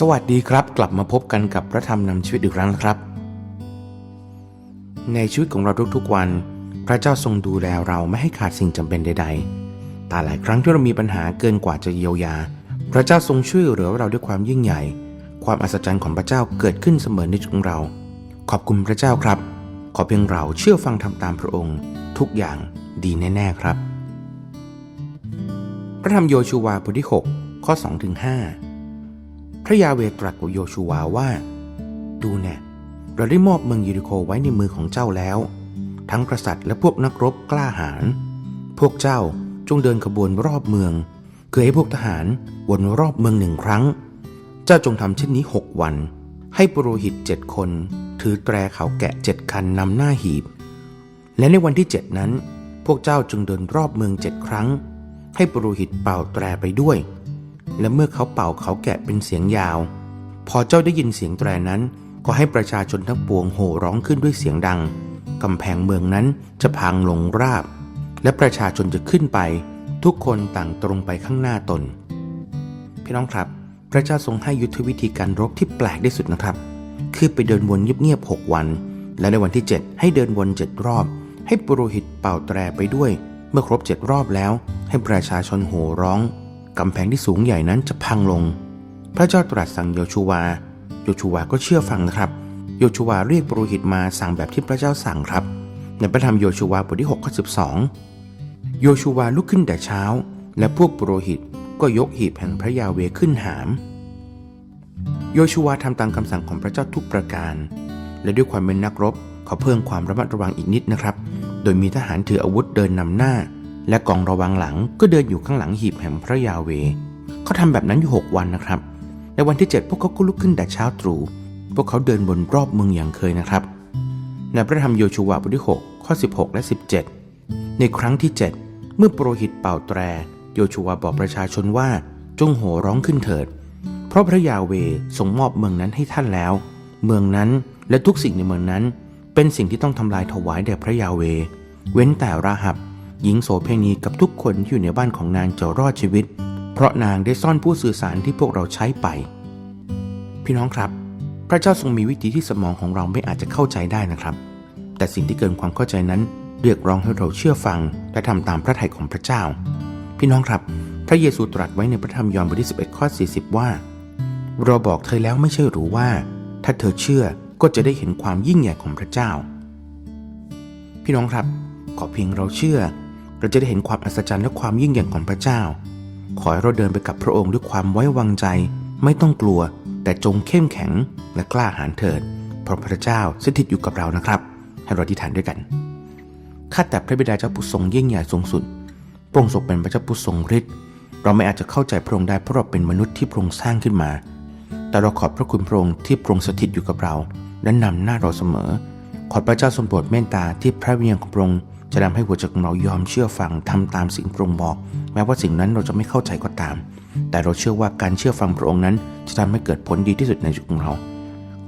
สวัสดีครับกลับมาพบกันกับพระธรรมนำชีวิตอีกครั้งครับ ในชีวิตของเราทุกๆวัน พระเจ้าทรงดูแลเราไม่ให้ขาดสิ่งจำเป็นใด ๆ แต่หลายครั้งที่เรามีปัญหาเกินกว่าจะเยียวยา พระเจ้าทรงช่วยเหลือเราด้วยความยิ่งใหญ่ ความอัศจรรย์ของพระเจ้าเกิดขึ้นเสมอในชีวิตของเรา ขอบคุณพระเจ้าครับ ขอเพียงเราเชื่อฟังทำตามพระองค์ ทุกอย่างดีแน่ๆครับ พระธรรมโยชูวาบทที่ 6 ข้อ2ถึง5 พระยาเวตรัสกับโยชูวาว่า ดูแน่เราได้มอบเมืองยูริโคไว้ในมือของเจ้าแล้ว ทั้งกษัตริย์และพวกนักรบกล้าหาญพวกเจ้าจงเดินขบวนรอบเมือง คือให้พวกทหารวนรอบเมืองหนึ่งครั้ง เจ้าจงทำเช่นนี้หกวัน ให้ปุโรหิตเจ็ดคน ถือแตรเขาแกะเจ็ดคันนำหน้าหีบ และในวันที่เจ็ดนั้น พวกเจ้าจงเดินรอบเมืองเจ็ดครั้ง ให้ปุโรหิตเป่าแตรไปด้วย และเมื่อเขาเป่าเขาแกะเป็นเสียงยาว พอเจ้าได้ยินเสียงแตรนั้น ก็ให้ประชาชนทั้งปวงโห่ร้องขึ้นด้วยเสียงดังกำแพงเมืองนั้นจะพังลงราบ และประชาชนจะขึ้นไป ทุกคนต่างตรงไปข้างหน้าตน พี่น้องครับ พระเจ้าทรงให้ยุทธวิธีการรบที่แปลกที่สุดนะครับ คือไปเดินวนเงียบๆหกวัน และในวันที่ 7 ให้เดินวนเจ็ดรอบ ให้ปุโรหิตเป่าแตรไปด้วย เมื่อครบเจ็ดรอบแล้ว ให้ประชาชนโห่ร้อง กำแพงที่สูงใหญ่นั้นจะพังลง พระเจ้าตรัสสั่งโยชูวา โยชูวาก็เชื่อฟังนะครับ โยชูวาเรียกปุโรหิตมาสั่งแบบที่พระเจ้าสั่งครับ ในพระธรรมโยชูวาบทที่6ข้อ12 โยชูวาลุกขึ้นแต่เช้า และพวกปุโรหิตก็ยกหีบแห่งพระยาเวขึ้นหาม โยชูวาทำตามคำสั่งของพระเจ้าทุกประการ และด้วยความเป็นนักรบเขาเพิ่มความระมัดระวังอีกนิดนะครับ โดยมีทหารถืออาวุธเดินนำหน้า และกองระวังหลังก็เดินอยู่ข้างหลังหีบแห่งพระยาเว เขาทำแบบนั้นอยู่ 6 วันนะครับ ในวันที่ 7 พวกเขาก็ลุกขึ้นแต่เช้าตรู่ พวกเขาเดินบนรอบเมืองอย่างเคยนะครับ ในพระธรรมโยชูวาบทที่ 6 ข้อ 16 และ 17 ในครั้งที่ 7 เมื่อโปรหิตเป่าแตร โยชูวาบอกประชาชนว่าจงโห่ร้องขึ้นเถิด เพราะพระยาเวทรงมอบเมืองนั้นให้ท่านแล้ว เมืองนั้นและทุกสิ่งในเมืองนั้น เป็นสิ่งที่ต้องทำลายถวายแด่พระยาเว เว้นแต่ราหับ หญิงโสเพณีกับทุกคนที่อยู่ในบ้านของนางจะรอดชีวิต เพราะนางได้ซ่อนผู้สื่อสารที่พวกเราใช้ไป พี่น้องครับ พระเจ้าทรงมีวิธีที่สมองของเราไม่อาจจะเข้าใจได้นะครับ แต่สิ่งที่เกินความเข้าใจนั้นเรียกร้องให้เราเชื่อฟัง และทำตามพระทัยของพระเจ้า พี่น้องครับ พระเยซูตรัสไว้ในพระธรรมยอห์นบทที่11ข้อ40 ว่า เราบอกเธอแล้วไม่ใช่หรือว่า ถ้าเธอเชื่อก็จะได้เห็นความยิ่งใหญ่ของพระเจ้า พี่น้องครับ ขอเพียงเราเชื่อ เราจะได้เห็นความอัศจรรย์และความยิ่งใหญ่ของพระเจ้า ขอให้เราเดินไปกับพระองค์ด้วยความไว้วางใจ ไม่ต้องกลัว แต่จงเข้มแข็งและกล้าหาญเถิด เพราะพระเจ้าสถิตอยู่กับเรานะครับ ให้เราอธิษฐานด้วยกันข้าแต่พระบิดาเจ้าผู้ทรงยิ่งใหญ่สูงสุดพระองค์ทรงเป็นพระเจ้าผู้ทรงฤทธิ์เราไม่อาจจะเข้าใจพระองค์ได้เพราะเราเป็นมนุษย์ที่พระองค์สร้างขึ้นมา แต่เราขอบพระคุณพระองค์ที่พระองค์สถิตอยู่กับเรา และนำหน้าเราเสมอ ขอพระเจ้าทรงโปรดเมตตาที่พระวิญญาณของพระองค์ จะทำให้หัวใจของเรายอมเชื่อฟังทำตามสิ่งพระองค์บอก แม้ว่าสิ่งนั้นเราจะไม่เข้าใจก็ตาม แต่เราเชื่อว่าการเชื่อฟังพระองค์นั้น จะทำให้เกิดผลดีที่สุดในชีวิตของเรา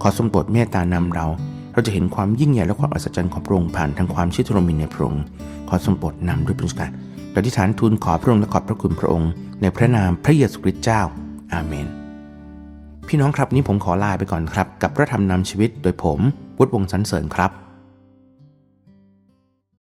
ขอทรงโปรดเมตตานำเรา เราจะเห็นความยิ่งใหญ่และความอัศจรรย์ของพระองค์ผ่านทางความเชื่อทรามีในพระองค์ขอทรงโปรดนำด้วยพระการเราที่ฐานทูลขอพระองค์และขอบพระคุณพระองค์ ในพระนามพระเยซูคริสต์เจ้า อาเมน พี่น้องครับนี้ผมขอลาไปก่อนครับ กับพระธรรมนำชีวิตโดยผมวุฒิวงศ์สันเสริญครับ